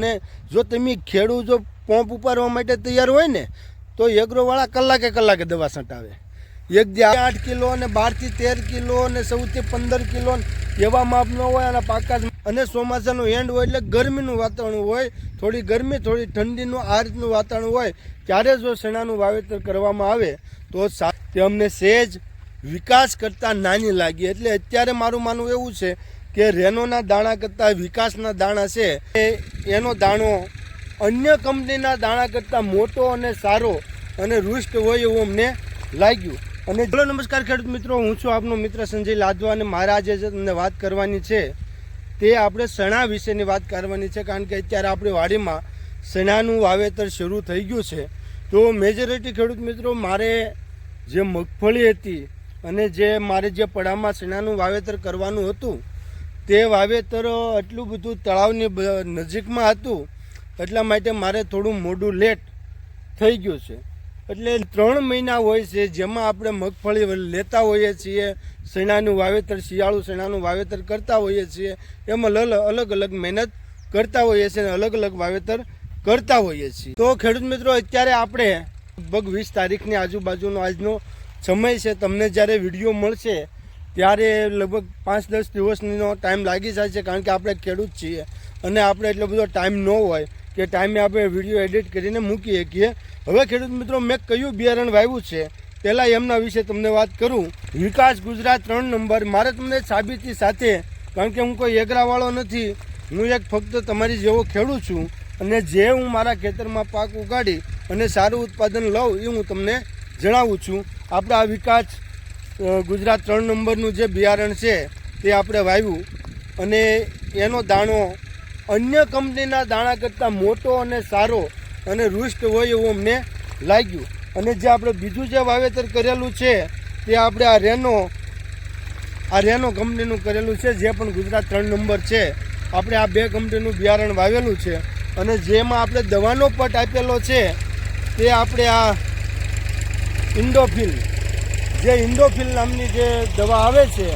ને જો તમે ખેડૂત જો પંપ ઉપાડવા માટે તૈયાર હોય ને, તો એગ્રોવાળા કલાકે કલાકે દવા છંટાવે. એક જે આઠ કિલો અને બારથી તેર કિલો અને સૌથી પંદર કિલો એવા માપનો હોય અને પાકા અને ચોમાસાનું એન્ડ હોય એટલે ગરમીનું વાતાવરણ હોય, થોડી ગરમી, થોડી ઠંડીનું આ રીતનું વાતાવરણ હોય, ત્યારે જો શેણાનું વાવેતર કરવામાં આવે, તો તે અમને સહેજ વિકાસ કરતાં નાની લાગી. એટલે અત્યારે મારું માનવું એવું છે કે રેનોના દાણા કરતાં વિકાસના દાણા છે, એ એનો દાણો અન્ય કંપનીના દાણા કરતાં મોટો અને સારો અને રુષ્ટ હોય એવું અમને લાગ્યું. અને ચલો નમસ્કાર ખેડૂત મિત્રો, હું છું આપનો મિત્ર સંજય લાદવા અને મારા આજે તમને વાત કરવાની છે, તે આપણે સણા વિશેની વાત કરવાની છે, કારણ કે અત્યારે આપણી વાડીમાં સણાનું વાવેતર શરૂ થઈ ગયું છે. તો મેજોરિટી ખેડૂત મિત્રો, મારે જે મગફળી હતી અને જે મારે જે પડામાં સણાનું વાવેતર કરવાનું હતું તે વાવેતર એટલું બધું તળાવની નજીકમાં હતું, એટલા માટે મારે થોડું મોડું લેટ થઈ ગયું છે. એટલે ત્રણ મહિના હોય છે, જેમાં આપણે મગફળી લેતા હોઈએ છીએ, શેણાનું વાવેતર, શિયાળુ શેણાનું વાવેતર કરતા હોઈએ છીએ, એમાં લલ અલગ અલગ મહેનત કરતા હોઈએ છીએ અને અલગ અલગ વાવેતર કરતા હોઈએ છીએ. તો ખેડૂત મિત્રો, અત્યારે આપણે લગભગ વીસ તારીખની આજુબાજુનો આજનો સમય છે. તમને જ્યારે વીડિયો મળશે ત્યારે લગભગ પાંચ દસ દિવસનો ટાઈમ લાગી જાય છે કારણ કે આપણે ખેડૂત છીએ. અને આપણે એટલો બધો ટાઈમ ન હોય કે ટાઈમે આપણે વીડિયો એડિટ કરીને મૂકી શકીએ હવે ખેડૂત મિત્રો, મેં કયું બિયારણ વાવ્યું છે પહેલાં એમના વિશે તમને વાત કરું. વિકાસ ગુજરાત ત્રણ નંબર. મારે તમને સાબિતી સાથે, કારણ કે હું કોઈ એગરાવાળો નથી, હું એક ફક્ત તમારી જેવો ખેડૂત છું અને જે હું મારા ખેતરમાં પાક ઉગાડી અને સારું ઉત્પાદન લઉં એ હું તમને જણાવું છું. આપણે આ વિકાસ ગુજરાત ત્રણ નંબરનું જે બિયારણ છે તે આપણે વાવ્યું. અને એનો દાણો અન્ય કંપનીના દાણા કરતાં મોટો અને સારો અને રુષ્ટ હોય એવું અમને લાગ્યું. અને જે આપણે બીજું જે વાવેતર કરેલું છે તે આપણે આ રેનો આ રેનો કંપનીનું કરેલું છે, જે પણ ગુજરાત ત્રણ નંબર છે. આપણે આ બે કંપનીનું બિયારણ વાવેલું છે. અને જેમાં આપણે દવાનો પટ આપેલો છે તે આપણે આ ઇન્ડોફિલ જે ઇન્ડોફિલ નામની જે દવા આવે છે,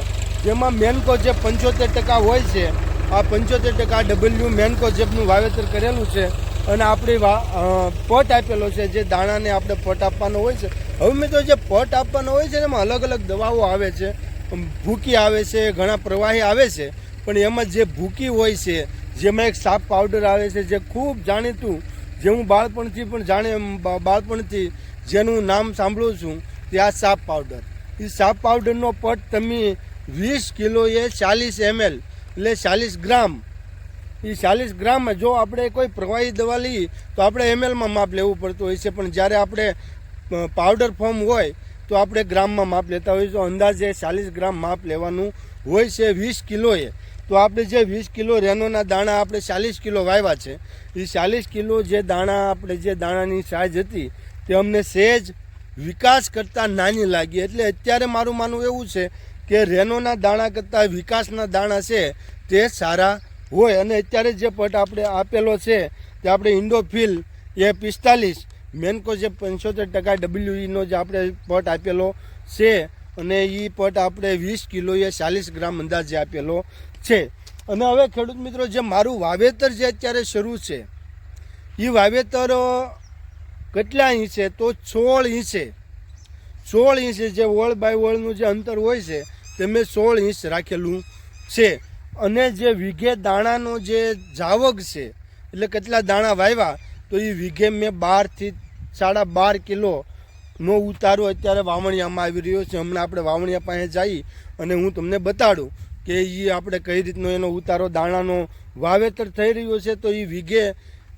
જેમાં મેનકો જે પંચોતેર ટકા હોય છે, આ પંચોતેર ટકા ડબલ્યુ મેનકો જેપનું વાવેતર કરેલું છે અને આપણે પટ આપેલો છે, જે દાણાને આપણે પટ આપવાનો હોય છે. હવે મિત્રો જે પટ આપવાનો હોય છે એમાં અલગ અલગ દવાઓ આવે છે. ભૂકી આવે છે, ઘણા પ્રવાહી આવે છે, પણ એમાં જે ભૂકી હોય છે, જેમાં એક સાપ પાવડર આવે છે, જે ખૂબ જાણીતું, જે હું બાળપણથી પણ જાણે, બાળપણથી જેનું નામ સાંભળું છું તે આ સાપ પાવડર એ સાપ પાવડરનો પટ તમે વીસ કિલોએ ચાલીસ એમએલ એટલે ચાલીસ ગ્રામ. એ ચાલીસ ગ્રામ જો આપણે કોઈ પ્રવાહી દવા લઈએ, તો આપણે એમએલમાં માપ લેવું પડતું હોય છે. પણ જ્યારે આપણે પાવડર ફોર્મ હોય, તો આપણે ગ્રામમાં માપ લેતા હોઈએ. તો અંદાજે ચાલીસ ગ્રામ માપ લેવાનું હોય છે વીસ કિલોએ, તો આપણે જે વીસ કિલો રેનોના દાણા આપણે ચાલીસ કિલો વાવ્યા છે એ ચાલીસ કિલો જે દાણા આપણે જે દાણાની સાઇઝ હતી, તે અમને સહેજ વિકાસ કરતાં નાની લાગી. એટલે અત્યારે મારું માનવું એવું છે કે રેનોના દાણા કરતાં વિકાસના દાણા છે તે સારા હોય. અને અત્યારે જે પટ આપણે આપેલો છે તે આપણે ઇન્ડોફિલ એ પિસ્તાલીસ મેનકો જે પંચોતેર ટકા ડબલ્યુઈનો જે આપણે પટ આપેલો છે અને એ પટ આપણે વીસ કિલો એ ચાલીસ ગ્રામ અંદાજે આપેલો છે. અને હવે ખેડૂત મિત્રો જે મારું વાવેતર જે અત્યારે શરૂ છે એ વાવેતર કેટલા ઇંચે? તો સોળ ઇંચે. સોળ ઇંચે જે વળ બાય વળનું જે અંતર હોય છે તે મેં સોળ ઇંચ રાખેલું છે. અને જે વીઘે દાણાનો જે જાવક છે, એટલે કેટલા દાણા વાવ્યા તો એ વીઘે મેં બારથી સાડા બાર કિલો નો ઉતારો અત્યારે વાવણિયામાં આવી રહ્યો છે. હમણાં આપણે વાવણિયા પાસે જઈ અને હું તમને બતાડું કે એ આપણે કઈ રીતનો એનો ઉતારો દાણાનો વાવેતર થઈ રહ્યો છે, તો એ વીઘે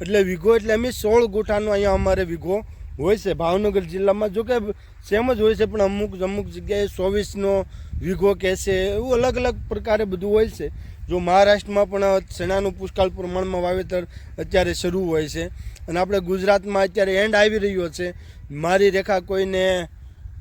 એટલે વીઘો એટલે અમે સોળ ગોઠાનો અહીંયા અમારે વીઘો હોય છે. ભાવનગર જિલ્લામાં જો કે સેમ જ હોય છે, પણ અમુક અમુક જગ્યાએ ચોવીસનો વીઘો કહે છે, એવું અલગ અલગ પ્રકારે બધું હોય છે. જો મહારાષ્ટ્રમાં પણ ચણાનું પુષ્કાળ પ્રમાણમાં વાવેતર અત્યારે શરૂ હોય છે. અને આપણે ગુજરાતમાં અત્યારે એન્ડ આવી રહ્યો છે. મારી રેખા કોઈને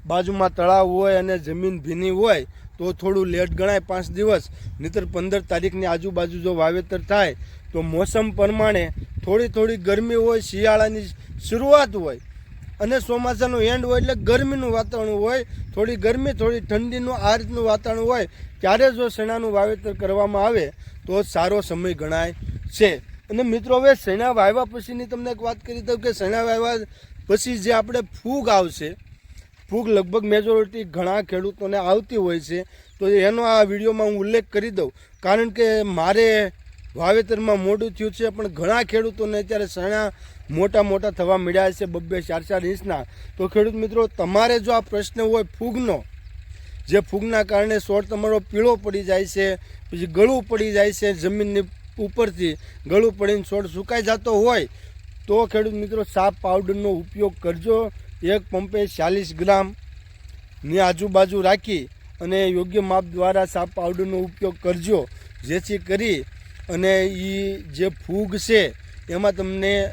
બાજુમાં તળાવ હોય અને જમીન ભીની હોય, તો થોડું લેટ ગણાય પાંચ દિવસ, નહીતર પંદર તારીખની આજુબાજુ જો વાવેતર થાય તો મોસમ પ્રમાણે થોડી થોડી ગરમી હોય, શિયાળાની શરૂઆત હોય અને ચોમાસાનું એન્ડ હોય એટલે ગરમીનું વાતાવરણ હોય, થોડી ગરમી, થોડી ઠંડીનું આ રીતનું વાતાવરણ હોય, ત્યારે જો શેણાનું વાવેતર કરવામાં આવે તો સારો સમય ગણાય છે. અને મિત્રો, હવે શેણા વાવ્યા પછીની તમને એક વાત કરી દઉં કે શેણા વાવ્યા પછી જે આપણે ફૂગ આવશે, ફૂગ લગભગ મેજોરિટી ઘણા ખેડૂતોને આવતી હોય છે, તો એનો આ વિડીયોમાં હું ઉલ્લેખ કરી દઉં. કારણ કે મારે વાવેતરમાં મોડું થયું છે, પણ ઘણા ખેડૂતોને અત્યારે સણા મોટા મોટા થવા મળ્યા છે, બબ્બે ચાર ચાર ઇંચના તો ખેડૂત મિત્રો, તમારે જો આ પ્રશ્ન હોય ફૂગનો, જે ફૂગના કારણે છોડ તમારો પીળો પડી જાય છે, પછી ગળું પડી જાય છે જમીનની ઉપરથી, ગળું પડીને છોડ સુકાઈ જતો હોય, તો ખેડૂત મિત્રો સાપ પાવડરનો ઉપયોગ કરજો. એક પંપે ચાલીસ ગ્રામની આજુબાજુ રાખી અને યોગ્ય માપ દ્વારા સાપ પાવડરનો ઉપયોગ કરજો, જેથી કરી અને એ જે ફૂગ છે, એમાં તમને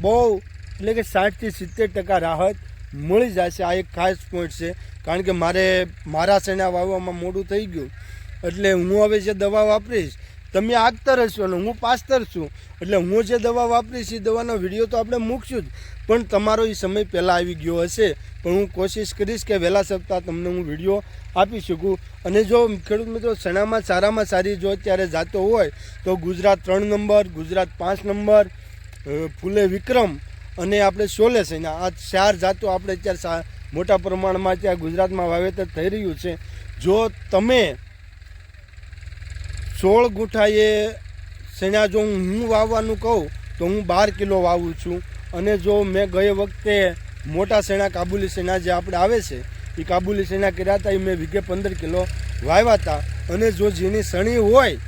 બહુ, એટલે કે સાઠથી સિત્તેર ટકા રાહત મળી જશે. આ એક ખાસ પોઈન્ટ છે. કારણ કે મારે મારા શેણા વાવવામાં મોડું થઈ ગયું. એટલે હું હવે જે દવા વાપરીશ તમે આગતર હશો અને હું પાસ્તર છું. એટલે હું જે દવા વાપરીશ એ દવાનો વીડિયો તો આપણે મૂકશું જ. પણ તમારો એ સમય પહેલાં આવી ગયો હશે. પણ હું કોશિશ કરીશ કે વહેલા સપ્તાહ તમને હું વીડિયો આપી શકું. અને જો ખેડૂત મિત્રો ચણામાં સારામાં સારી જો અત્યારે જાતો હોય, તો ગુજરાત ત્રણ નંબર, ગુજરાત પાંચ નંબર ફૂલે વિક્રમ અને આપણે સોલે સૈના આ ચાર જાતો આપણે અત્યારે મોટા પ્રમાણમાં ત્યાં ગુજરાતમાં વાવેતર થઈ રહ્યું છે. જો તમે સોળ ગુંઠાએ શેણા જો હું વાવવાનું કહું, તો હું બાર કિલો વાવું છું. અને જો મેં ગયે વખતે મોટા શેણા, કાબુલી શેણા જે આપણે આવે છે, એ કાબુલી શેણા કર્યા હતા એ મેં વીઘે પંદર કિલો વાવ્યા હતા અને જો જેની સણી હોય,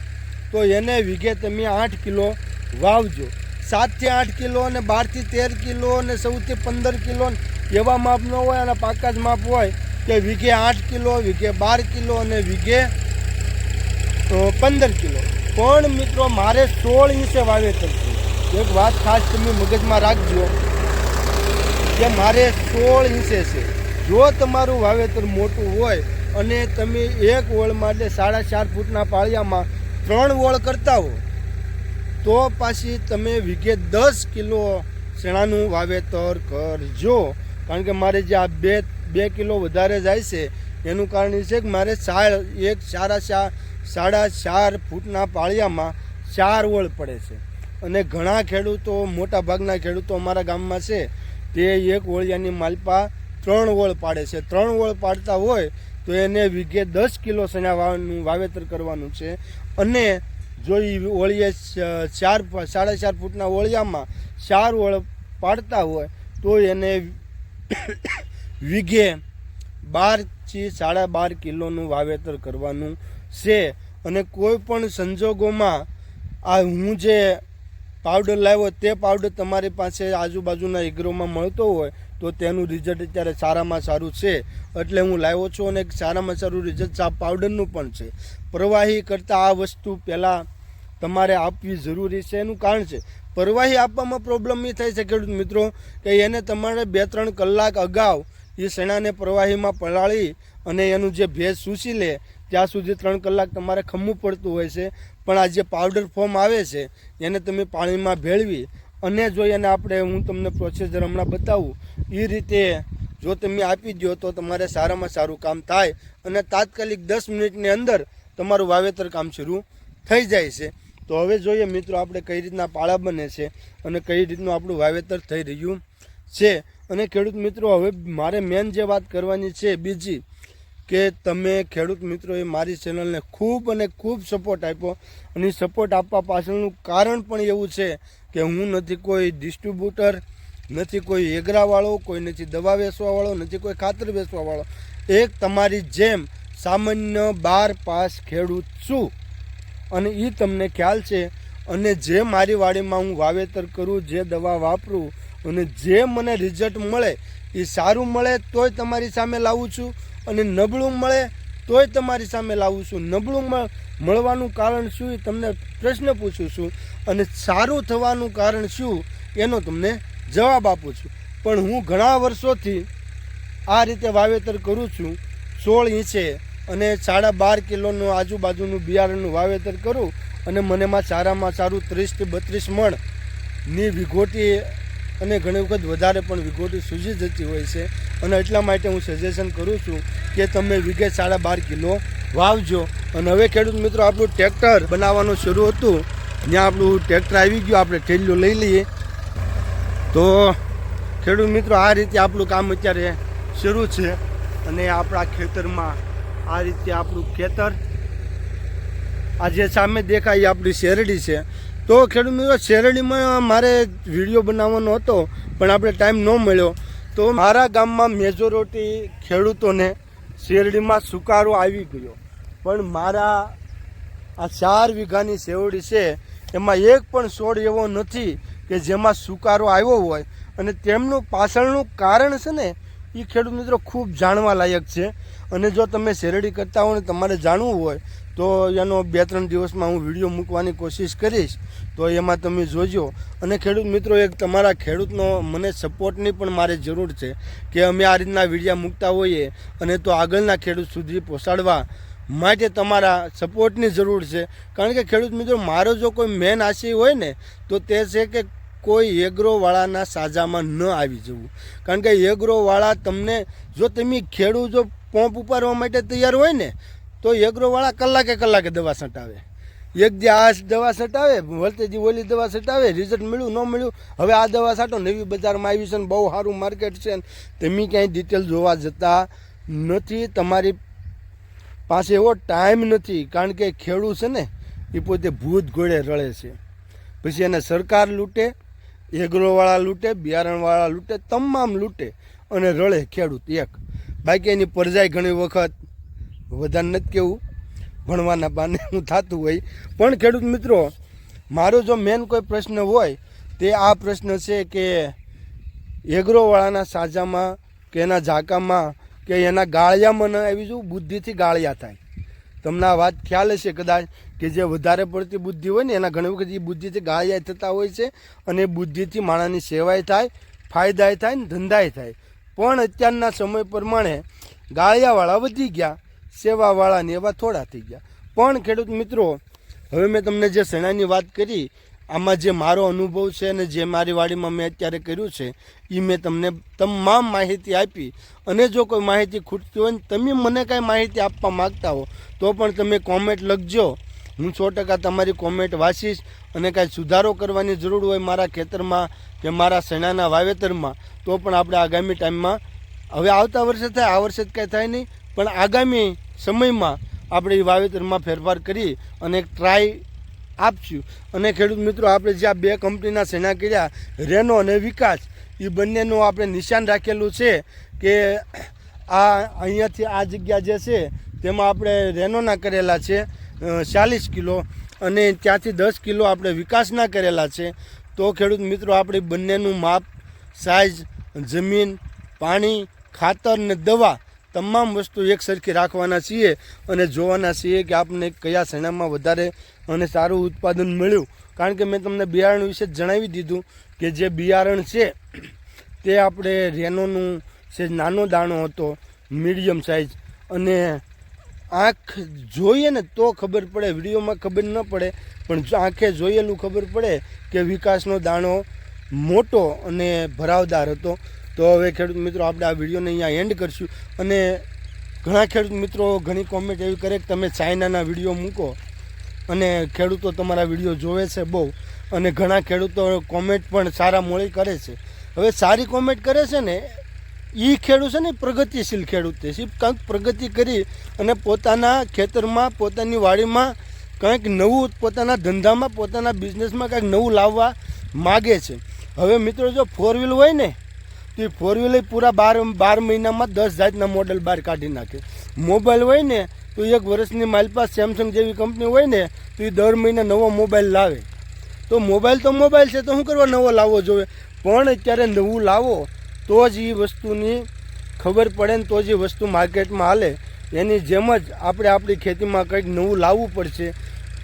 તો એને વીઘે તમે આઠ કિલો વાવજો. સાતથી આઠ કિલો અને બારથી તેર કિલો અને સૌથી પંદર કિલો એવા માપ ન હોય અને પાકા જ માપ હોય કે વીઘે આઠ કિલો, વીઘે બાર કિલો અને વીઘે તો પંદર કિલો. પણ મિત્રો, મારે સોળ ઇંચે વાવેતર છે. એક વાત ખાસ તમે મગજમાં રાખજો કે મારે સોળ ઇંચે છે. જો તમારું વાવેતર મોટું હોય અને તમે એક ઓળ માટે સાડા ચાર ફૂટના પાળિયામાં ત્રણ ઓળ કરતા હો, તો પાછી તમે વીઘે દસ કિલો શેણાનું વાવેતર કરજો. કારણ કે મારે જે આ બે બે કિલો વધારે જાય છે, એનું કારણ એ છે કે મારે ચાર એક સારા ચાર સાડા ચાર ફૂટના પાળિયામાં ચાર ઓળ પડે છે. અને ઘણા ખેડૂતો, મોટા ભાગના ખેડૂતો અમારા ગામમાં છે, તે એક ઓળિયાની માલપા ત્રણ ઓળ પાડે છે. ત્રણ ઓળ પાડતા હોય તો એને વીઘે દસ કિલો ચણા વાવવાનું વાવેતર કરવાનું છે. અને જો એ ઓળીએ ચાર સાડા ચાર ફૂટના ઓળિયામાં ચાર ઓળ પાડતા હોય તો એને વીઘે બારથી સાડા બાર કિલોનું વાવેતર કરવાનું છે અને કોઈ પણ સંજોગોમાં આ હું જે પાવડર લાવ્યો તે પાવડર તમારી પાસે આજુબાજુના એગ્રોમાં મળતો હોય તો તેનું રિઝલ્ટ અત્યારે સારામાં સારું છે. એટલે હું લાવ્યો છું અને સારામાં સારું રિઝલ્ટ આ પાવડરનું પણ છે. પ્રવાહી કરતાં આ વસ્તુ પહેલાં તમારે આપવી જરૂરી છે. એનું કારણ છે, પ્રવાહી આપવામાં પ્રોબ્લેમ એ થાય છે ખેડૂત મિત્રો, કે એને તમારે બે ત્રણ કલાક અગાઉ એ શેણાને પ્રવાહીમાં પલાળી અને એનું જે ભેજ સૂસી લે ત્યાં સુધી ત્રણ કલાક તમારે ખમવું પડતું હોય છે. પણ આ જે પાવડર ફોર્મ આવે છે, એને તમે પાણીમાં ભેળવી અને જો એને આપણે હું તમને પ્રોસેસર હમણાં બતાવું. એ રીતે જો તમે આપી દો તો તમારે સારામાં સારું કામ થાય અને તાત્કાલિક દસ મિનિટની અંદર તમારું વાવેતર કામ શરૂ થઈ જાય છે. તો હવે જોઈએ મિત્રો આપણે કઈ રીતના પાળા બને છે અને કઈ રીતનું આપણું વાવેતર થઈ રહ્યું છે. અને ખેડૂત મિત્રો, હવે મારે મેન જે વાત કરવાની છે, બીજી કે તમે ખેડૂત મિત્રોએ મારી ચેનલને ખૂબ અને ખૂબ સપોર્ટ આપ્યો. અને સપોર્ટ આપવા પાછળનું કારણ પણ એવું છે કે હું નથી કોઈ ડિસ્ટ્રીબ્યુટર નથી કોઈ એગરાવાળો કોઈ નથી દવા વેચવાવાળો, નથી કોઈ ખાતર વેચવાવાળો. એક તમારી જેમ સામાન્ય બાર પાસ ખેડૂત છું. અને એ તમને ખ્યાલ છે, અને જે મારી વાડીમાં હું વાવેતર કરું, જે દવા વાપરું, અને જે મને રિઝલ્ટ મળે એ સારું મળે તોય તમારી સામે લાવું છું. અને નબળું મળે તોય તમારી સામે લાવું છું. નબળું મળવાનું કારણ શું એ તમને પ્રશ્ન પૂછું છું. અને સારું થવાનું કારણ શું એનો તમને જવાબ આપું છું. પણ હું ઘણા વર્ષોથી આ રીતે વાવેતર કરું છું. સોળ ઇંચે અને સાડા બાર કિલોનું આજુબાજુનું બિયારણનું વાવેતર કરું અને મને માં સારામાં સારું ત્રીસથી બત્રીસ મણની વિઘોટી અને ઘણી વખત વધારે પણ વિઘોટી સૂજી જતી હોય છે. અને એટલા માટે હું સજેશન કરું છું કે તમે વીઘે સાડા બાર કિલો વાવજો. અને હવે ખેડૂત મિત્રો, આપણું ટ્રેક્ટર બનાવવાનું શરૂ હતું. ત્યાં આપણું ટ્રેક્ટર આવી ગયું, આપણે ઠેલીઓ લઈ લઈએ. તો ખેડૂત મિત્રો, આ રીતે આપણું કામ અત્યારે શરૂ છે. અને આપણા ખેતરમાં આ રીતે આપણું ખેતર આ જે સામે દેખાય, એ આપણી શેરડી છે. તો ખેડૂત મિત્રો, શેરડીમાં મારે વીડિયો બનાવવાનો હતો, પણ આપણે ટાઈમ ન મળ્યો. તો મારા ગામમાં મેજોરિટી ખેડૂતોને શેરડીમાં સુકારો આવી ગયો. પણ મારા આ ચાર વીઘાની શેવડી છે, એમાં એક પણ છોડ એવો નથી કે જેમાં સુકારો આવ્યો હોય. અને તેમનું પાછળનું કારણ છે ને એ ખેડૂત મિત્રો ખૂબ જાણવા લાયક છે. અને જો તમે શેરડી કરતા હો ને તમારે જાણવું હોય તો એનો બે ત્રણ દિવસમાં હું વીડિયો મૂકવાની કોશિશ કરીશ. તો એમાં તમે જોજો. અને ખેડૂત મિત્રો, એક તમારા ખેડૂતનો મને સપોર્ટની પણ મારે જરૂર છે કે અમે આ રીતના વિડીયા મૂકતા હોઈએ અને તો આગળના ખેડૂત સુધી પહોંચાડવા માટે તમારા સપોર્ટની જરૂર છે. કારણ કે ખેડૂત મિત્રો, મારો જો કોઈ મેન આશય હોય ને, તો તે છે કે કોઈ એગ્રોવાળાના સાજામાં ન આવી જવું. કારણ કે એગ્રોવાળા તમને, જો તમે ખેડૂત જો પંપ ઉપાડવા માટે તૈયાર હોય ને તો એગ્રોવાળા કલાકે કલાકે દવા છંટાવે જે આ દવા છંટાવે વલતેજી ઓલી દવા છંટાવે રિઝલ્ટ મળ્યું, ન મળ્યું, હવે આ દવા છાંટો નવી બજારમાં આવી છે ને બહુ સારું માર્કેટ છે ને, તમે ક્યાંય ડિટેલ જોવા જતા નથી. તમારી પાસે એવો ટાઈમ નથી, કારણ કે ખેડૂત છે ને, એ પોતે ભૂત ઘોડે રળે છે. પછી એને સરકાર લૂંટે એગ્રોવાળા લૂંટે, બિયારણવાળા લૂંટે, તમામ લૂંટે અને રળે ખેડૂત એક. બાકી એની પરજાય ઘણી વખત વધારે નથી કેવું, ભણવાના બાને હું થતું હોય. પણ ખેડૂત મિત્રો, મારો જો મેન કોઈ પ્રશ્ન હોય, તે આ પ્રશ્ન છે કે એગ્રોવાળાના સાજામાં કે એના ઝાકામાં કે એના ગાળિયામાં ન આવી જવું, બુદ્ધિથી ગાળિયા થાય. તમને આ વાત ખ્યાલ હશે કદાચ કે જે વધારે પડતી બુદ્ધિ હોય ને, એના ઘણી વખત એ બુદ્ધિથી ગાળિયા થતા હોય છે અને બુદ્ધિથી માણસની સેવાય થાય, ફાયદાય થાય ને ધંધાય થાય. પણ અત્યારના સમય પ્રમાણે ગાળિયાવાળા વધી ગયા સેવાવાળાને એવા થોડા થઈ ગયા. પણ ખેડૂત મિત્રો, હવે મેં તમને જે શેણાની વાત કરી, આમાં જે મારો અનુભવ છે અને જે મારી વાડીમાં મેં અત્યારે કર્યું છે એ મેં તમને તમામ માહિતી આપી. અને જો કોઈ માહિતી ખૂટતી હોય ને તમે મને કાંઈ માહિતી આપવા માગતા હો, તો પણ તમે કોમેન્ટ લખજો. હું સો ટકા તમારી કોમેન્ટ વાંચીશ અને કાંઈ સુધારો કરવાની જરૂર હોય મારા ખેતરમાં કે મારા શેણાના વાવેતરમાં, તો પણ આપણે આગામી ટાઈમમાં હવે આવતા વર્ષે થાય, આ વર્ષે જ કાંઈ થાય નહીં, પણ આગામી સમયમાં આપણે વાવેતરમાં ફેરફાર કરી અને એક ટ્રાય આપશું. અને ખેડૂત મિત્રો, આપણે જે આ બે કંપનીના સેના કર્યા, રેનો અને વિકાસ, એ બંનેનું આપણે નિશાન રાખેલું છે કે આ અહીંયાથી આ જગ્યા જે છે, તેમાં આપણે રેનોના કરેલા છે ચાલીસ કિલો અને ત્યાંથી દસ કિલો આપણે વિકાસના કરેલા છે. તો ખેડૂત મિત્રો, આપણે બંનેનું માપ સાઇઝ જમીન, પાણી, ખાતર ને દવા તમામ વસ્તુ એક સરખી રાખવાના છીએ અને જોવાના છીએ કે આપને કયા શણામાં વધારે અને સારું ઉત્પાદન મળ્યું. કારણ કે મેં તમને બિયારણ વિશે જણાવી દીધું કે જે બિયારણ છે, તે આપણે રેનોનું છે નાનો દાણો હતો, મીડિયમ સાઇઝ અને આંખ જોઈએ ને તો ખબર પડે, વિડીયોમાં ખબર ન પડે, પણ આંખે જોયેલું ખબર પડે કે વિકાસનો દાણો મોટો અને ભરાવદાર હતો તો હવે ખેડૂત મિત્રો, આપણે આ વિડીયોને અહીંયા એન્ડ કરશું. અને ઘણા ખેડૂત મિત્રો, ઘણી કોમેન્ટ એવી કરે કે તમે ચાઇનાના વીડિયો મૂકો. અને ખેડૂતો તમારા વીડિયો જોવે છે બહુ. અને ઘણા ખેડૂતો કોમેન્ટ પણ સારા મોડી કરે છે. હવે સારી કોમેન્ટ કરે છે ને એ ખેડૂત છે ને પ્રગતિશીલ ખેડૂત છે. કંઈક પ્રગતિ કરી અને પોતાના ખેતરમાં, પોતાની વાડીમાં કંઈક નવું, પોતાના ધંધામાં, પોતાના બિઝનેસમાં કંઈક નવું લાવવા માગે છે. હવે મિત્રો, જો ફોર વ્હીલ હોય ને તો ફોર વ્હીલર પૂરા બાર બાર મહિનામાં દસ જાતના મોડલ બહાર કાઢી નાખે. મોબાઈલ હોય ને, તો એક વર્ષની મારી પાસે સેમસંગ જેવી કંપની હોય ને, તો એ દર મહિને નવો મોબાઈલ લાવે. તો મોબાઈલ તો મોબાઈલ છે, તો શું કરવા નવો લાવવો જોઈએ? પણ અત્યારે નવું લાવો, તો જ એ વસ્તુની ખબર પડે ને તો જ એ વસ્તુ માર્કેટમાં હાલે. એની જેમ જ આપણે આપણી ખેતીમાં કંઈક નવું લાવવું પડશે.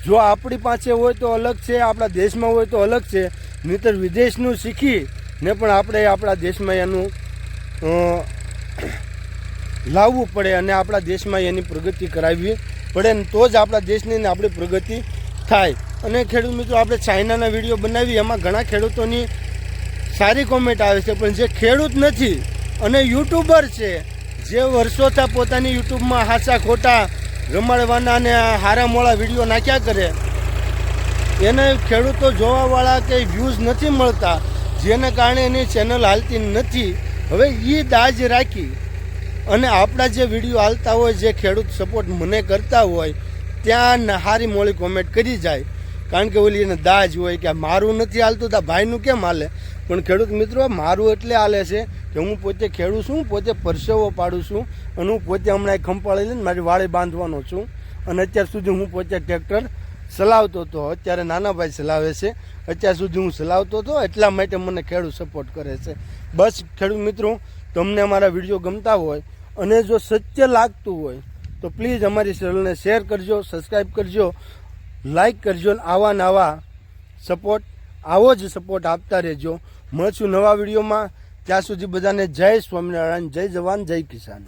જો આપણી પાસે હોય તો અલગ છે, આપણા દેશમાં હોય તો અલગ છે. નહીંતર વિદેશનું શીખી ને પણ આપણે આપણા દેશમાં એનું લાવવું પડે અને આપણા દેશમાં એની પ્રગતિ કરાવવી પડે ને તો જ આપણા દેશની ને આપણી પ્રગતિ થાય. અને ખેડૂત મિત્રો, આપણે ચાઇનાના વીડિયો બનાવી એમાં ઘણા ખેડૂતોની સારી કોમેન્ટ આવે છે, પણ જે ખેડૂત નથી અને યુટ્યુબર છે, જે વર્ષોથી પોતાની યુટ્યુબમાં હાસા ખોટા રમાડવાના અને હારા મોળા વીડિયો નાખ્યા કરે, એને ખેડૂતો જોવાવાળા કે વ્યૂઝ નથી મળતા. જેને કારણે એની ચેનલ હાલતી નથી. હવે એ દાજ રાખી અને આપણા જે વીડિયો હાલતા હોય, જે ખેડૂત સપોર્ટ મને કરતા હોય, ત્યાં હારી મોળી કોમેન્ટ કરી જાય. કારણ કે ઓલી એને દાજ હોય કે મારું નથી હાલતું, તો ભાઈનું કેમ હાલે? પણ ખેડૂત મિત્રો, મારું એટલે હાલે છે કે હું પોતે ખેડું છું પોતે પરસેવો પાડું છું અને હું પોતે હમણાં ખંપાળી લઈને મારી વાળી બાંધવાનો છું. અને અત્યાર સુધી હું પોતે ટ્રેક્ટર ચલાવતો હતો અત્યારે નાના ભાઈ ચલાવે છે. અત્યાર સુધી હું ચલાવતો હતો એટલા માટે મને ખેડૂત સપોર્ટ કરે છે. બસ ખેડૂત મિત્રો, તમને અમારા વીડિયો ગમતા હોય અને જો સત્ય લાગતું હોય, તો પ્લીઝ અમારી ચેનલને શેર કરજો સબસ્ક્રાઈબ કરજો લાઈક કરજો અને આવા નવા સપોર્ટ આવો જ સપોર્ટ આપતા રહેજો. મળશું નવા વિડીયોમાં. ત્યાં સુધી બધાને જય સ્વામિનારાયણ, જય જવાન, જય કિસાન.